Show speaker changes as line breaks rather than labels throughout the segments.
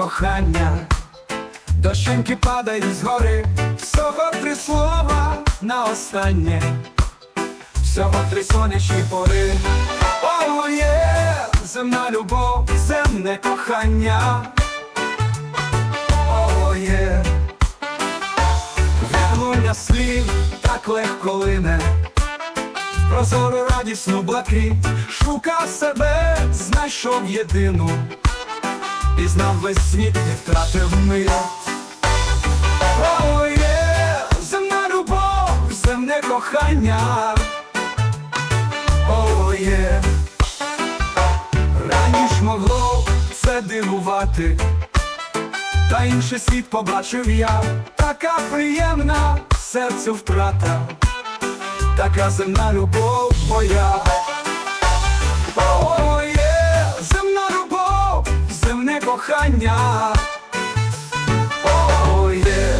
кохання, дощеньки падають згори, всього три слова на останнє, всього три сонячні пори. О, є земна любов, земне кохання. О, є. Вернуття слів так легко лине. Прозору радісну блакить Шукав себе, знайшов єдину Пізнав весь світ і втратив мир. О, є земна любов, земне кохання. О, є. Раніш могло це дивувати. Та інший світ побачив я, така приємна серцю втрата, така земна любов моя. Кохання. О, є.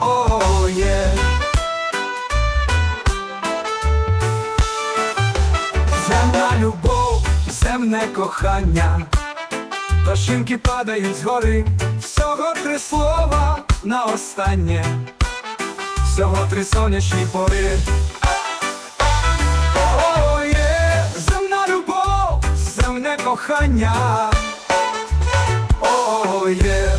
О, є. Земна любов, земне кохання, Дощинки падають згори, всього три слова на останнє, всього три сонячні пори. Кохання. О, є